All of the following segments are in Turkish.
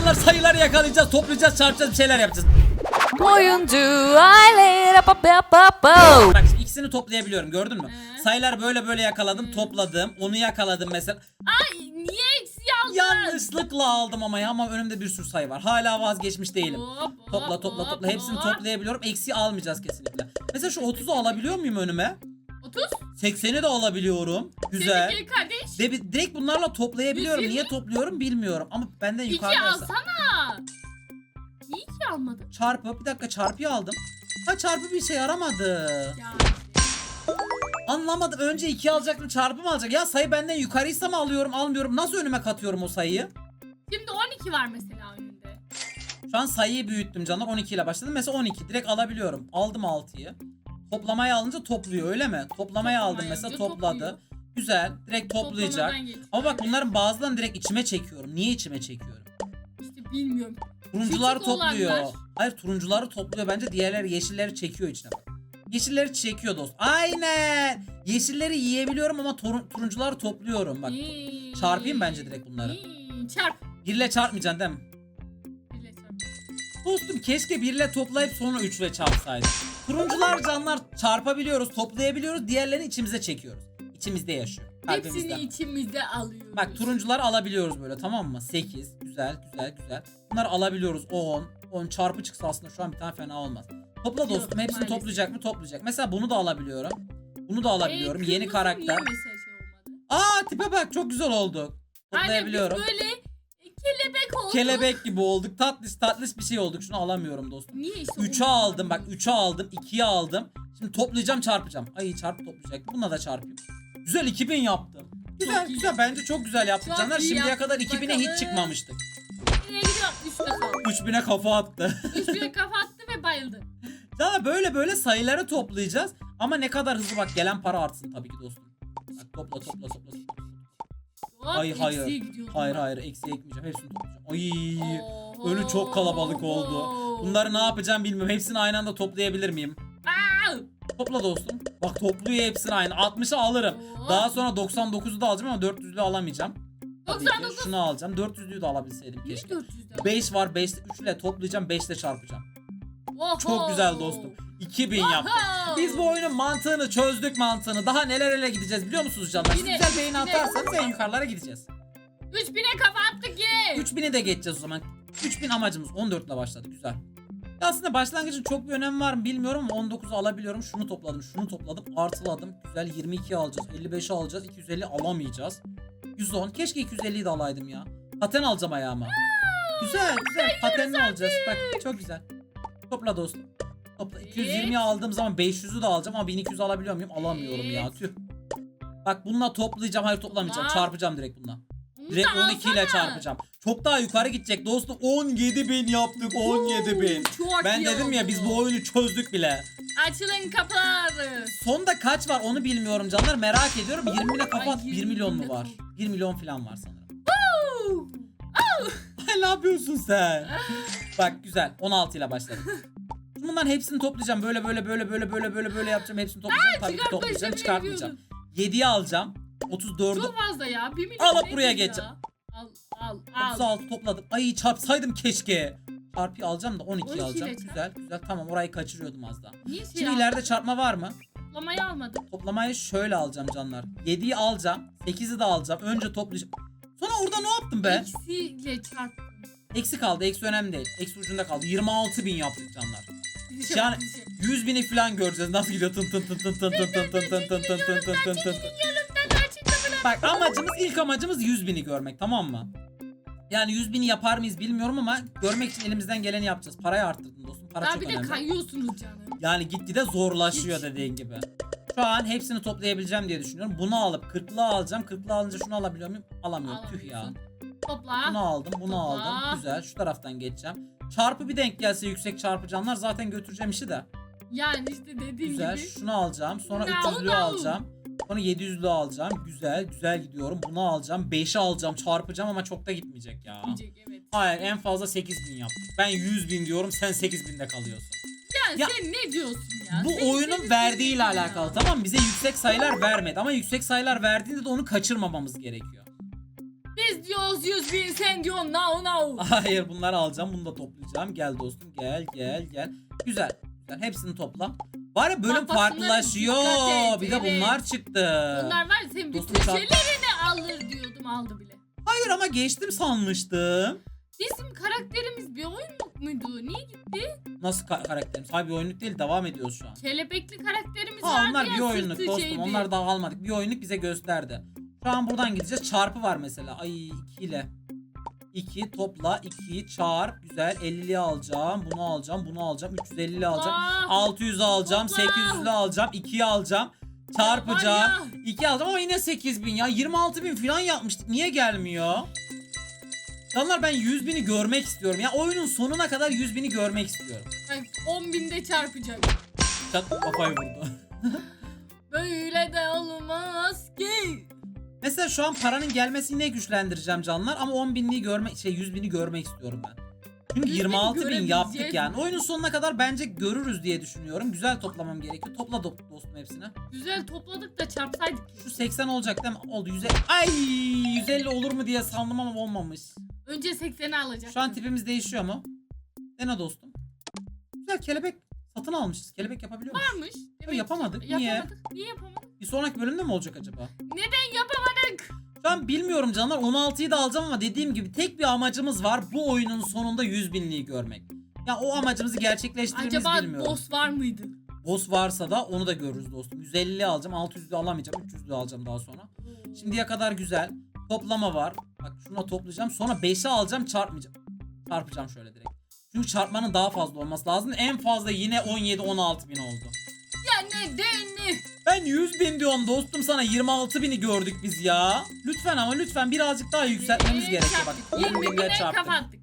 canlar sayıları yakalayacağız, toplayacağız, çarpacağız, bir şeyler yapacağız. Oyuncu aile pa pa pa pa. Bak şimdi ikisini toplayabiliyorum gördün mü? Ee? Sayılar böyle böyle yakaladım, topladım. Onu yakaladım mesela. Ay niye eksi aldın? Yanlışlıkla aldım ama ya ama önümde bir sürü sayı var. Hala vazgeçmiş değilim. Hop, hop, Topla topla hop, topla. Hepsini hop. toplayabiliyorum. Eksi almayacağız kesinlikle. Mesela şu 30'u alabiliyor muyum önüme? 30. 80'i de alabiliyorum. Güzel. Sevgili kardeş. De, direkt bunlarla toplayabiliyorum. 120. Niye topluyorum bilmiyorum. Ama benden İki yukarıdaysa. alsana. Niye iki almadın? Çarpı. Bir dakika çarpıyı aldım. Ha çarpı bir şey yaramadı. Ya. Anlamadım. Önce 2 alacaktım çarpı mı alacak? Ya sayı benden yukarıysa mı alıyorum almıyorum. Nasıl önüme katıyorum o sayıyı? Şimdi 12 var mesela önünde. Şu an sayıyı büyüttüm canlar. 12 ile başladım. Mesela 12. Direkt alabiliyorum. Aldım 6'yı. Toplamayı alınca topluyor öyle mi? Toplamayı aldım mesela topladı. topluyor. Güzel. Direkt toplayacak. Ama bak bunların bazılarını direkt içime çekiyorum. Niye içime çekiyorum? İşte bilmiyorum. Turuncular Küçük topluyor. olanlar. Hayır turuncuları topluyor bence diğerleri yeşilleri çekiyor içine bak. Yeşilleri çekiyor dost. Aynen. Yeşilleri yiyebiliyorum ama turuncuları topluyorum bak. İyi. Çarpayım bence direkt bunları. İyi. Çarp. Birle çarpmayacaksın değil mi? Dostum keşke birle toplayıp sonra üçle çarpsaydık. Turuncular canlar çarpabiliyoruz, toplayabiliyoruz. Diğerlerini içimize çekiyoruz. İçimizde yaşıyor. Hepsini içimize alıyoruz. Bak turuncular alabiliyoruz böyle tamam mı? 8. Güzel güzel güzel. Bunları alabiliyoruz 10. 10 çarpı çıksa aslında şu an bir tane fena olmaz. Topla Yok, dostum hepsini maalesef. toplayacak mı? Toplayacak. Mesela bunu da alabiliyorum. Bunu da alabiliyorum. Ee, Yeni kırmızı karakter. Niye mesela şey olmadı? Aa tipe bak çok güzel oldu. Toplayabiliyorum. Aynen biz böyle kelebek gibi olduk. Tatlış tatlış bir şey olduk. Şunu alamıyorum dostum. Niye işte 3'e onu aldım bak anlamıyorum. 3'e aldım 2'ye aldım. Şimdi toplayacağım çarpacağım. Ay çarpı toplayacak. Bununla da çarpayım. Güzel 2000 yaptım. Güzel iyi güzel bence çok güzel yaptık Çok canlar. iyi Şimdiye yaptık, kadar 2000'e bakalım. hiç çıkmamıştık. Gidiyor? Üçte kaldı. 3000'e kafa attı. Üçte kafa attı ve bayıldı. Canlar böyle böyle sayıları toplayacağız. Ama ne kadar hızlı bak gelen para artsın tabii ki dostum. Bak topla topla topla. topla. Hop, Hayır, hayır. eksiye Hayır hayır eksiye ekmeyeceğim. Hepsini toplayacağım. Ay. Oho. önü çok kalabalık oldu. Bunları ne yapacağım bilmiyorum. Hepsini aynı anda toplayabilir miyim? Aa! Topla dostum. Bak topluyor hepsini aynı. 60'ı alırım. Daha sonra 99'u da alacağım ama 400'lü alamayacağım. Tabii ki 99. şunu alacağım. 400'lü de alabilseydim Niye keşke. 400'den? 5 var 5 3 ile toplayacağım 5 ile çarpacağım. Oho. Çok güzel dostum. 2000 yaptık. Biz bu oyunun mantığını çözdük mantığını. Daha neler ele gideceğiz biliyor musunuz canlar? Siz Yine- güzel beğeni yine- atarsanız en yukarılara gideceğiz. 3000'e kafa attık ye. 3000'i de geçeceğiz o zaman. 3000 amacımız 14 ile başladı güzel. Ya Aslında başlangıcın çok bir önemi var mı bilmiyorum ama 19'u alabiliyorum. Şunu topladım, şunu topladım, artıladım. Güzel 22 alacağız, 55 alacağız, 250 alamayacağız. 110. Keşke 250'yi de alaydım ya. Paten alacağım ayağıma. Güzel, güzel. Patenini alacağız. Bak çok güzel. Topla dostum. Topla. 220'yi aldığım zaman 500'ü de alacağım ama 1200 alabiliyor muyum? Alamıyorum ya. Tüh. Bak bununla toplayacağım. Hayır toplamayacağım. Topla. Çarpacağım direkt bununla. Direkt da 12 ile alsana. çarpacağım. Çok daha yukarı gidecek dostum. 17 bin yaptık 17 bin. Çok Ben iyi dedim ya oldu. biz bu oyunu çözdük bile. Açılın kapıları. Sonda kaç var onu bilmiyorum canlar merak ediyorum. 20 bine kafa Ay, at 1 20 milyon mu var? kafa. 1 milyon falan var sanırım. Woo! Ay ne yapıyorsun sen? Bak güzel 16 ile başladım. Bunların hepsini toplayacağım. Böyle böyle böyle böyle böyle böyle böyle yapacağım. Hepsini toplayacağım. Tabii ki toplayacağım. Çıkartmayacağım. 7'yi alacağım. 34'ü Çok fazla ya. 1 milyon Alıp buraya ya? geçeceğim. Al al al. 36 topladım. Ay çarpsaydım keşke. Çarpıyı alacağım da 12'yi 12 alacağım. çarp. Güzel güzel tamam orayı kaçırıyordum az daha. Niye şey Şimdi ileride çarpma var mı? Toplamayı almadım. Toplamayı şöyle alacağım canlar. 7'yi alacağım. 8'i de alacağım. Önce toplayacağım. Sonra orada ne yaptım be? Eksiyle çarptım. Eksi kaldı. Eksi önemli değil. Eksi ucunda kaldı. 26 bin yaptık canlar. Dizişe Yani- bak, dizişe. 100 bini falan göreceğiz. Nasıl gidiyor? Tın tın tın tın tın tın tın tın tın tın tın tın tın tın tın. Bak amacımız ilk amacımız 100 bini görmek tamam mı? Yani 100 bini yapar mıyız bilmiyorum ama görmek için elimizden geleni yapacağız. Parayı arttırdın dostum. Para Daha çok bir de önemli. kayıyorsunuz canım. Yani gitgide zorlaşıyor Hiç. dediğin gibi. Şu an hepsini toplayabileceğim diye düşünüyorum. Bunu alıp 40'lı alacağım. 40'lı alınca şunu alabiliyor muyum? Alamıyorum. Tüh ya. Alamıyorsun. Topla. Bunu aldım, bunu Topla. aldım. Güzel. Şu taraftan geçeceğim. Çarpı bir denk gelse yüksek çarpıcanlar zaten götüreceğim işi de. Yani işte dediğim Güzel. gibi. Şunu alacağım. Sonra No, 300'lüğü no. alacağım. Sonra 700'lüğü alacağım. Güzel, güzel gidiyorum. Bunu alacağım. 5'i alacağım. Çarpacağım ama çok da gitmeyecek ya. Diyecek, evet. Hayır, en fazla 8000 yaptık. Ben 100 bin diyorum, sen 8000'de kalıyorsun. Ya, Ya, sen ne diyorsun ya? Bu Sen- oyunun senin verdiğiyle senin ya. alakalı tamam mı? Bize yüksek sayılar vermedi ama yüksek sayılar verdiğinde de onu kaçırmamamız gerekiyor. Biz diyoruz 100 bin sen diyorsun now now. Hayır bunları alacağım. Bunu da toplayacağım. Gel dostum gel gel gel. Güzel. Güzel. Hepsini topla. Var ya bölüm bak, farklılaşıyor. dikkat et, Bir de evet. bunlar çıktı. Bunlar var ya senin Dostum çarp- şeylerini alır diyordum aldı bile. Hayır ama geçtim sanmıştım. Bizim karakterimiz bir oyunluk muydu? Niye gitti? Nasıl ka- karakterimiz? Hayır bir oyunluk değil devam ediyoruz şu an. Kelebekli karakterimiz Ha vardı onlar ya bir oyunluk sırtı dostum. şeydi. Onlar daha almadık. Bir oyunluk bize gösterdi. Şu an buradan gideceğiz. Çarpı var mesela. Ay 2 ile. 2 topla 2'yi çarp. Güzel 50'li alacağım. Bunu alacağım. Bunu alacağım. 350'li alacağım. Aa, 600'ü alacağım. Topla. 800'lü alacağım. 2'yi alacağım. Çarpacağım. 2 alacağım ama yine 8000 ya. 26000 falan yapmıştık. Niye gelmiyor? Canlar ben 100 bini görmek istiyorum. Ya oyunun sonuna kadar 100 bini görmek istiyorum. Bak, 10 binde çarpacak. Çat kafayı vurdu. Böyle de olmaz ki. Mesela şu an paranın gelmesini ne güçlendireceğim canlar ama 10 binliği görmek şey 100 bini görmek istiyorum ben. Çünkü 100 bini 26 bin yaptık yani. Oyunun sonuna kadar bence görürüz diye düşünüyorum. Güzel toplamam gerekiyor. Topla do- dostum hepsini. Güzel topladık da çarpsaydık. Şu 80 olacak değil mi? Oldu 100. Ay 150 olur mu diye sandım ama olmamış. Önce 80'i alacaktım. Şu an tipimiz değişiyor mu? Dene dostum. Güzel kelebek satın almışız. Kelebek yapabiliyor muyuz? varmış. Yok, yapamadık. Niye? Yapamadık. Niye yapamadık? Bir sonraki bölümde mi olacak acaba? Neden an bilmiyorum canlar 16'yı da alacağım ama dediğim gibi tek bir amacımız var. Bu oyunun sonunda 100 binliği görmek. Ya o amacımızı gerçekleştirir miyiz Acaba bilmiyorum. boss var mıydı? Boss varsa da onu da görürüz dostum. 150 alacağım 600'lü alamayacağım 300'lü alacağım daha sonra. Şimdiye kadar güzel. Toplama var. Bak şuna toplayacağım. Sonra 5'i alacağım çarpmayacağım. Çarpacağım şöyle direkt. Çünkü çarpmanın daha fazla olması lazım. En fazla yine 17-16 bin oldu. Ya ne? Ben 100 bin diyorum dostum sana 26 bini gördük biz ya. Lütfen ama lütfen birazcık daha yükseltmemiz gerekiyor. Bak çarptık. 20 20 binle bine çarptık. kapattık.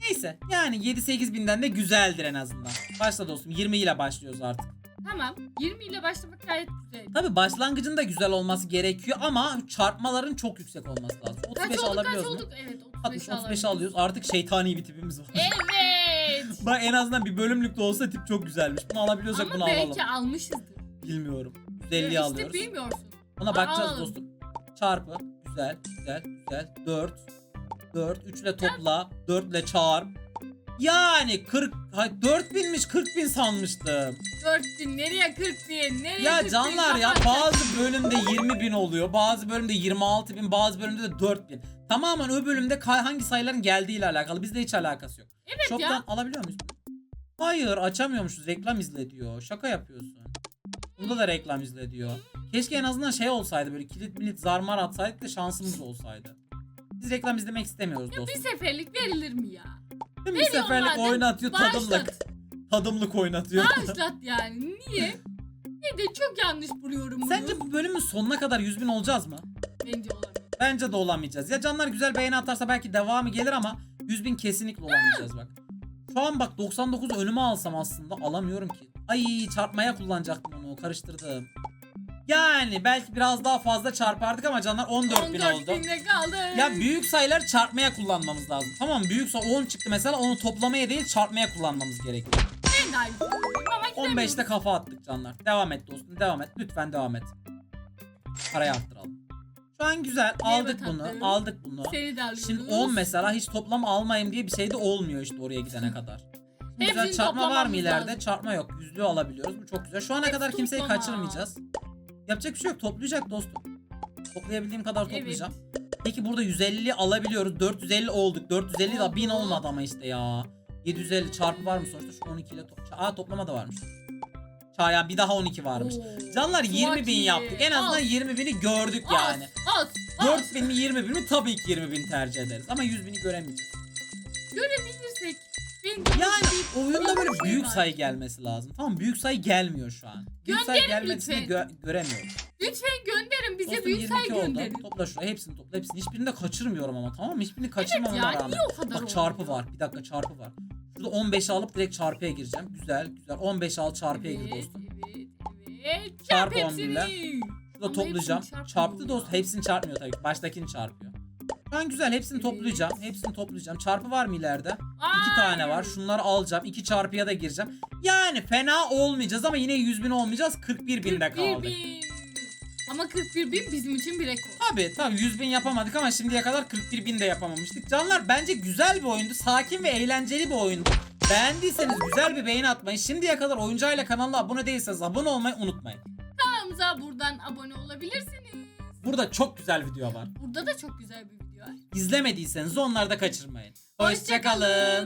Neyse yani 7-8 binden de güzeldir en azından. Başla dostum 20 ile başlıyoruz artık. Tamam. 20 ile başlamak gayet güzel. Tabi başlangıcın da güzel olması gerekiyor ama çarpmaların çok yüksek olması lazım. Kaç 35 olduk kaç alabiliyoruz mu? olduk? Evet 35 60 35 alabiliyoruz. alıyoruz. Artık şeytani bir tipimiz var. Evet. Bak en azından bir bölümlük de olsa tip çok güzelmiş. Bunu alabiliyorsak Ama bunu alalım. belki almışızdır. Bilmiyorum. Ya 150 işte alıyoruz. bilmiyorsun. Buna bakacağız alalım. dostum. Çarpı. Güzel, güzel, güzel. 4. 4. 3 ile topla. 4 ile çarp. Yani 40, hay 4 binmiş 40 bin sanmıştım. 4000 nereye 40 bin? Nereye Ya 40 bin? canlar ya Kapat. bazı bölümde 20 bin oluyor. Bazı bölümde 26 bin. Bazı bölümde de 4 bin. Tamamen o bölümde hangi sayıların geldiğiyle alakalı. Bizde hiç alakası yok. Evet Shop'tan ya. alabiliyor muyuz? Hayır açamıyormuşuz. Reklam izle diyor. Şaka yapıyorsun. Bunda da reklam izle diyor. Keşke en azından şey olsaydı böyle kilit milit zarmar atsaydık da şansımız olsaydı. Biz reklam izlemek istemiyoruz Bir dostum. seferlik verilir mi ya? Değil mi? Bir veriyorlar seferlik mi? oynatıyor tadımlık. Bağışlat. Tadımlık oynatıyor. Bağışlat yani. Niye? Ne de çok yanlış buluyorum bunu. Sence bu bölümün sonuna kadar 100 bin olacağız mı? Bence olamaz. Bence de olamayacağız. Ya canlar güzel beğeni atarsa belki devamı gelir ama 100 bin kesinlikle olamayacağız bak. Şu an bak 99 önüme alsam aslında alamıyorum ki. Ay çarpmaya kullanacaktım onu karıştırdım. Yani belki biraz daha fazla çarpardık ama canlar 14 bin 14 oldu. binde kaldı. Ya büyük sayılar çarpmaya kullanmamız lazım. Tamam? Büyük sayı 10 çıktı mesela onu toplamaya değil çarpmaya kullanmamız gerekiyor. Ben de aynı ama gidemiyorum. 15'te kafa attık canlar. Devam et dostum devam et. Lütfen devam et. Parayı arttıralım. Şu an güzel aldık Evet, bunu tatlım. aldık bunu. Seni de alıyoruz. Şimdi 10 mesela hiç toplam almayayım diye bir şey de olmuyor işte oraya gidene kadar. Güzel Hepsini çarpma var mı toplamamız ileride? lazım. Çarpma yok. Yüzlüğü alabiliyoruz. Bu çok güzel. Şu ana kadar kimseyi kaçırmayacağız. Yapacak bir şey yok. Toplayacak dostum. Toplayabildiğim kadar toplayacağım. Peki burada 150 alabiliyoruz. 450 olduk. 450 da 1000 Oldu. olmadı ama işte ya. 750 çarpı var mı sonuçta? Şu 12 ile to- Aa toplama da varmış. Ça ya bir daha 12 varmış. Oo, Canlar 20 bin yaptık. En azından Az, 20 bini gördük az, yani. Az, az. 4 bin mi 20 bin mi tabii ki 20 bin tercih ederiz. Ama 100 bini göremeyeceğiz. Görebilirsek. Yani oyunda böyle büyük sayı gelmesi lazım. Tamam büyük sayı gelmiyor şu an. Büyük sayı Gönderin gelmesini lütfen. gö- göremiyoruz. Lütfen gönderin bize Dostum büyük sayı 22 oldu. gönderin. Topla şuraya hepsini topla hepsini. Hiçbirini de kaçırmıyorum ama tamam mı? Hiçbirini kaçırmamama ya, rağmen. niye o kadar Bak çarpı olmuyor? var. Bir dakika çarpı var. Şurada 15'i alıp direkt çarpıya gireceğim. Güzel güzel. 15 al çarpıya gir dostum. Evet, evet. Çarp Çarp 10 binle. hepsini. Şurada Ama toplayacağım. hepsini çarpmıyor Çarptı ya. dost. Hepsini çarpmıyor tabii ki. Baştakini çarpıyor. An güzel. Hepsini Evet. toplayacağım. Hepsini toplayacağım. Çarpı var mı ileride? İki tane var. Şunları alacağım. İki çarpıya da gireceğim. Yani fena olmayacağız ama yine 100 bin olmayacağız. 41 binde 41 kaldık. bin. Ama 41 bin bizim için bir rekor. Tabii tabii 100 bin yapamadık ama şimdiye kadar 41 bin de yapamamıştık. Canlar bence güzel bir oyundu. Sakin ve eğlenceli bir oyundu. Beğendiyseniz güzel bir beğeni atmayı. Şimdiye kadar Oyuncu Aile kanalına abone değilseniz abone olmayı unutmayın. Kanalımıza buradan abone olabilirsiniz. Burada çok güzel video var. Burada da çok güzel bir. İzlemediyseniz onları da kaçırmayın. Hoşça kalın. Hoşçakalın.